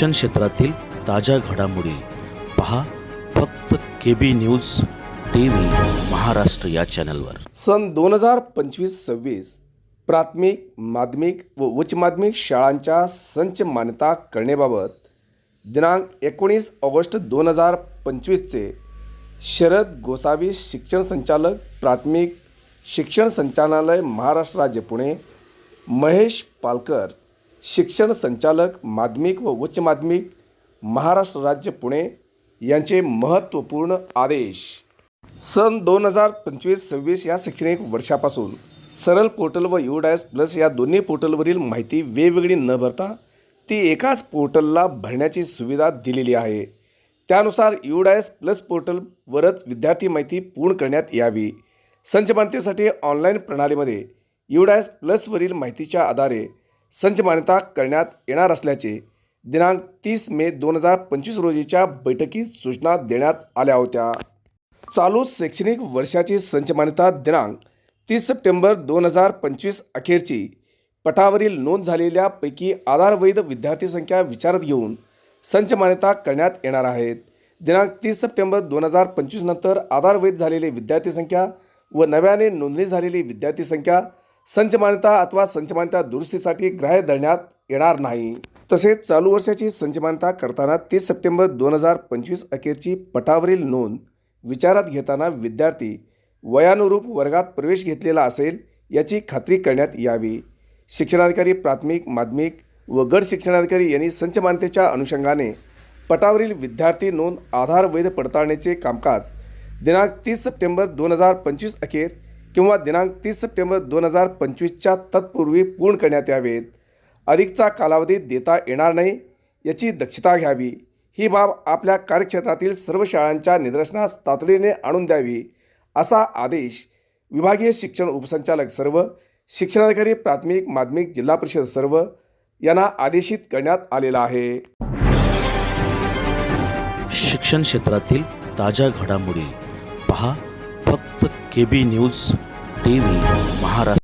शिक्षण क्षेत्रातील ताज्या घडामोडी पहा फक्त K B news T V Maharashtra या चॅनलवर. सन दोन हजार पंचवीस सव्वीस प्राथमिक माध्यमिक व उच्च माध्यमिक शाळांच्या संच मान्यता करण्याबाबत दिनांक एकोणीस ऑगस्ट दोन हजार पंचवीसचे शरद गोसावी शिक्षण संचालक प्राथमिक शिक्षण संचालनालय महाराष्ट्र राज्य पुणे महेश पालकर शिक्षण संचालक माध्यमिक व उच्च माध्यमिक महाराष्ट्र राज्य पुणे यांचे महत्त्वपूर्ण आदेश. सन दोन हजार पंचवीस सव्वीस या शैक्षणिक वर्षापासून सरल पोर्टल व यू डायस प्लस या दोन्ही पोर्टलवरील माहिती वेगवेगळी न भरता ती एकाच पोर्टलला भरण्याची सुविधा दिलेली आहे. त्यानुसार यू डायस प्लस पोर्टलवरच विद्यार्थी माहिती पूर्ण करण्यात यावी. संच मान्यतेसाठी ऑनलाईन प्रणालीमध्ये यू डायस प्लसवरील माहितीच्या आधारे संच मान्यता करण्यात येणार असल्याचे दिनांक तीस मे दोन हजार पंचवीस रोजीच्या बैठकीत सूचना देण्यात आल्या होत्या. चालू शैक्षणिक वर्षाची संच मान्यता दिनांक तीस सप्टेंबर दोन हजार पंचवीस अखेरची पटावरील नोंद झालेल्यापैकी आधारवैध विद्यार्थी संख्या विचारात घेऊन संच मान्यता करण्यात येणार आहेत. दिनांक तीस सप्टेंबर दोन हजार पंचवीस नंतर आधारवैध झालेली विद्यार्थी संख्या व नव्याने नोंदणी झालेली विद्यार्थी संख्या संचमानता अथवा संचमानता दुरुस्तीसाठी ग्राह्य धरण्यात येणार नाही. तसेच चालू वर्षाची संचमानता करताना तीस सप्टेंबर दोन हजार पंचवीस अखेरची पटावरील नोंद विचारात घेताना विद्यार्थी वयानुरूप वर्गात प्रवेश घेतलेला असेल याची खात्री करण्यात यावी. शिक्षणाधिकारी प्राथमिक माध्यमिक व गट शिक्षणाधिकारी यांनी संचमानतेच्या अनुषंगाने पटावरील विद्यार्थी नोंद आधार वैध पडताळण्याचे कामकाज दिनांक तीस सप्टेंबर दोन हजार पंचवीस अखेर किंवा दिनांक तीस सप्टेंबर दोन हजार पंचवीसच्या तत्पूर्वी पूर्ण करण्यात यावेत. अधिकचा कालावधी देता येणार नाही याची दक्षता घ्यावी. ही बाब आपल्या कार्यक्षेत्रातील सर्व शाळांच्या निदर्शनास तातडीने आणून द्यावी असा आदेश विभागीय शिक्षण उपसंचालक सर्व शिक्षणाधिकारी प्राथमिक माध्यमिक जिल्हा परिषद सर्व यांना आदेशित करण्यात आलेला आहे. शिक्षण क्षेत्रातील ताज्या घडामोडी पहा. फक्त K B news T V Maharashtra.